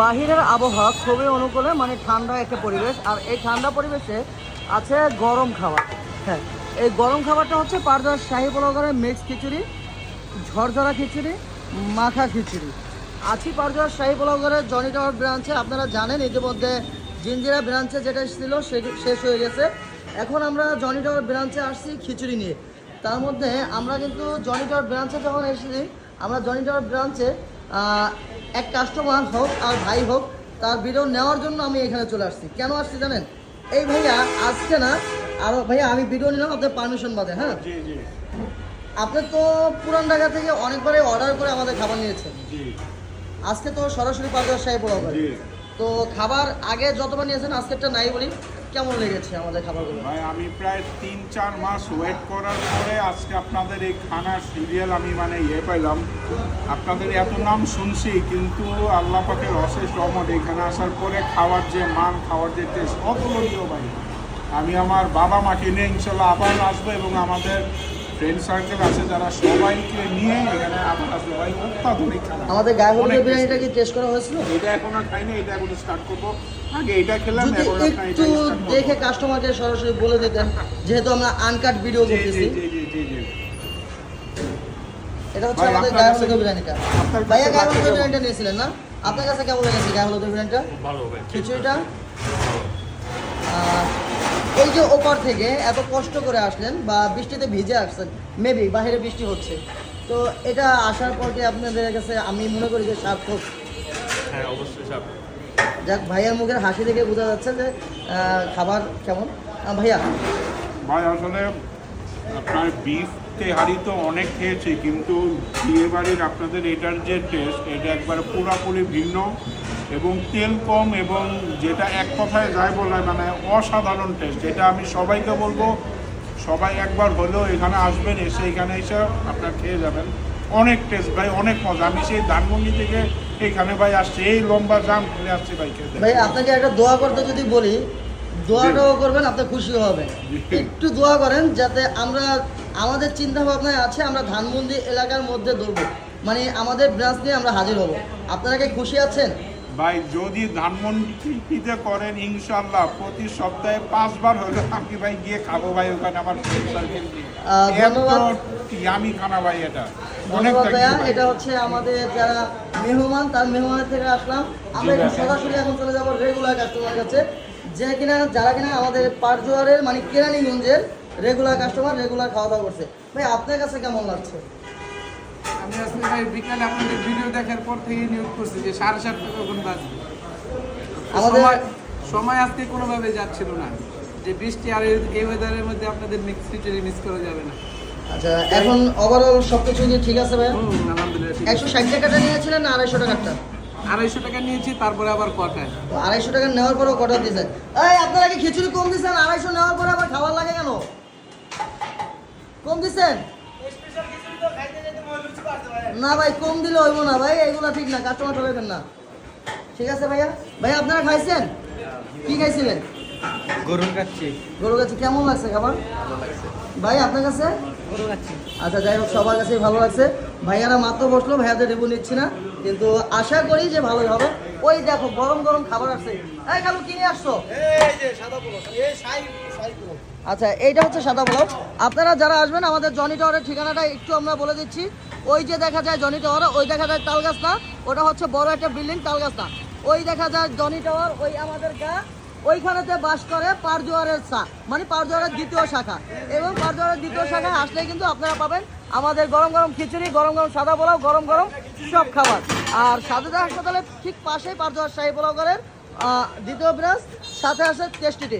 বাহিরের আবহাওয়া খুবই অনুকূলে মানে ঠান্ডা একটা পরিবেশ। আর এই ঠান্ডা পরিবেশে আছে গরম খাবার। হ্যাঁ এই গরম খাবারটা হচ্ছে পারদার শাহী পোলাগরের মিক্স খিচুড়ি, ঝরঝরা খিচুড়ি, মাখা খিচুড়ি। আছি পারদার শাহি পোলাগরের জনি টাওয়ার ব্রাঞ্চে আপনারা জানেন, ইতিমধ্যে জিঞ্জিরা ব্রাঞ্চে যেটা ছিল শেষ হয়ে গেছে। এখন আমরা জনি টাওয়ার ব্রাঞ্চে আসছি খিচুড়ি নিয়ে। তার মধ্যে আমরা কিন্তু জনি টাওয়ার ব্রাঞ্চে যখন এসেছি, আমরা জনি টাওয়ার ব্রাঞ্চে এক কাস্টমার হোক আর ভাই হোক তার ভিডিও নেওয়ার জন্য আমি এখানে চলে আসছি। কেন আসছি জানেন? এই ভাইয়া আজকে না আর ভাইয়া আমি ভিডিও নিলাম আপনার পারমিশন বাদে হ্যাঁ? আপনি তো পুরান ঢাকা থেকে অনেকবারই অর্ডার করে আমাদের খাবার নিয়েছেন। আজকে তো সরাসরি পাঁচবার সাহেব তো খাবার আগে যতবার নিয়েছেন, আজকেরটা নাই বলি। কেমন লেগেছে আমাদের খাবারগুলো? ভাই, আমি প্রায় তিন চার মাস ওয়েট করার পরে আজকে আপনাদের এই খানার সিরিয়াল আমি মানে ইয়ে পাইলাম। আপনাদের এত নাম শুনছি, কিন্তু আল্লাহ পাকের অশেষ রহমত, এখানে আসার পরে খাওয়ার যে মান, খাওয়ার যে টেস্ট অতুলনীয় ভাই। আমি আমার বাবা মাকে নিয়ে ইনশাল্লাহ আবার আসব এবং আমাদের ফ্রেন্ড সার্কেল আছে যারা সবাইকে নিয়ে এখানে আবার আসব ভাই অত্যাধুনিক খানা আমাদের গায়ে হলুদের বিরিয়ানিটা কি টেস্ট করা হয়েছিল? এটা এখন আর খাইনি এটা এখন স্টার্ট করব। আগে এটা খেলাম এখন আপনার একটু। দেখে কাস্টমারকে সরাসরি বলে দিতেন যেহেতু আমরা আনকাট ভিডিও করতেছি। এটা হচ্ছে আমাদের আপনার গায়ে কাছে- হলুদের বিরিয়ানিটা ভাইয়া গায়ে হলুদের কেমন? বিরিয়ানিটা নিয়েছিলেন না? আপনার কাছে কেমন লেগেছে গায়ে হলুদের বিরিয়ানিটা? ভালো খিচুড়িটা? এই যে ওপার থেকে এত কষ্ট করে আসলেন বা বৃষ্টিতে ভিজে আসছেন মেবি বাইরে বৃষ্টি হচ্ছে তো এটা আসার পর কি আপনাদের কাছে আমি মনে করি যে সার্থক? হ্যাঁ অবশ্যই সাপ যাক ভাইয়ার মুখের হাসি দেখে বোঝা যাচ্ছে যে খাবার কেমন? ভাইয়া। ভাই আসলে আপনার বিফ তেহারি তো অনেক খেয়েছি কিন্তু বিয়ে বাড়ির আপনাদের এটার যে টেস্ট এটা একবার পুরাপুরি ভিন্ন। এবং তেল কম এবং যেটা এক কথায় যায় বলে মানে অসাধারণ টেস্ট এটা আমি সবাইকে বলব সবাই একবার হলেও এখানে আসবেন এসে এখানে এসে আপনার খেয়ে যাবেন। অনেক টেস্ট ভাই অনেক মজা। আমি সেই ধানমন্ডি থেকে এখানে ভাই আসছি এই লম্বা জাম খুলে আসছি ভাই খেতে ভাই আপনাকে একটা দোয়া করতে যদি বলি দোয়াটাও করবেন আপনি খুশি হবেন। জি। একটু দোয়া করেন যাতে আমরা আমাদের চিন্তা ভাবনায় আছে আমরা ধানমন্ডি এলাকার মধ্যে ধরবো। মানে আমাদের ব্রাঞ্চ নিয়ে আমরা হাজির হব। আপনারা কি খুশি আছেন? ভাই যদি ধানমন্ডিতে করেন ইনশাল্লাহ প্রতি সপ্তাহে পাঁচবার হলে আমি ভাই গিয়ে খাব ভাই ওখানে আমার। ইয়ামি খানা ভাই এটা। এটা হচ্ছে আমাদের যারা মেহমান তার মেহমানের থেকে আসলাম। আমরা। সরাসরি এখন চলে যাব রেগুলার কাস্টমার কাছে। যে কিনা যারা কিনা আমাদের পারজোয়ারের মানে কেরানীগঞ্জের রেগুলার কাস্টমার রেগুলার খাওয়া দাওয়া করছে। ভাই আপনার কাছে কেমন লাগছে? আমি আসলে ভাই বিকালে আপনাদের ভিডিও দেখার পর থেকে নিয়োগ করছি যে সাড়ে সাতটা কখন আমাদের- সময় সময় আজকে কোনোভাবে যাচ্ছিল না। যে বৃষ্টি আর এই- ওয়েদারের মধ্যে আপনাদের মিক্স খিচুড়ি মিস করা যাবে না। আচ্ছা এখন ওভারঅল সব কিছু কি ঠিক আছে ভাই আলহামদুলিল্লাহ একশো ষাট টাকাটা নিয়েছিলেন না আড়াইশো টাকাটা আড়াইশো টাকা নিয়েছি তারপরে আবার কটায় আড়াইশো টাকা নেওয়ার পরেও কটা দিয়েছেন এই আপনারা কি খিচুড়ি কম দিচ্ছেন? আড়াইশো নেওয়ার পরে আবার খাবার লাগে কেন? কম দিচ্ছেন? না ভাই কম দিলে হইব না ভাই এগুলা ঠিক না কাস্টমার ঠকাইবেন না। ঠিক আছে ভাইয়া? ভাইয়া আপনারা খাইছেন? কি খাইছিলেন? গরুর কাচ্ছি গরু কাছে কেমন লাগছে খাবার? ভাই আপনার কাছে? গরুর কাছে আচ্ছা যাই হোক সবার কাছে ভালো লাগছে। ভাইয়ারা মাত্র বসল ভাইয়াদের রিভিউ নিচ্ছি না কিন্তু আশা করি যে ভালো হবে। ওই দেখো গরম গরম খাবার আসছে। এই কালু কিনে আসছো? আচ্ছা এইটা হচ্ছে সাদা পোলাও। আপনারা যারা আসবেন আমাদের জনি টাওয়ারের ঠিকানাটা একটু আমরা বলে দিচ্ছি। ওই যে দেখা যায় জনি টাওয়ার ওই দেখা যায় তালগাছ না ওটা হচ্ছে বড় একটা বিল্ডিং তালগাছ না ওই দেখা যায় জনি টাওয়ার ওই আমাদের গা। ওইখানেতে বাস করে পারজোয়ারের সা মানে পারজোয়ারের দ্বিতীয় শাখা। এবং পারজোয়ারের দ্বিতীয় শাখায় আসলে কিন্তু আপনারা পাবেন আমাদের গরম গরম খিচুড়ি, গরম গরম সাদা পোলাও, গরম গরম সব খাবার। আর সাদুদা হাসপাতালের ঠিক পাশেই পারজোয়ার শাহী পোলাও করেন দ্বিতীয় ব্রাঞ্চ সাথে আসে টেস্টিটি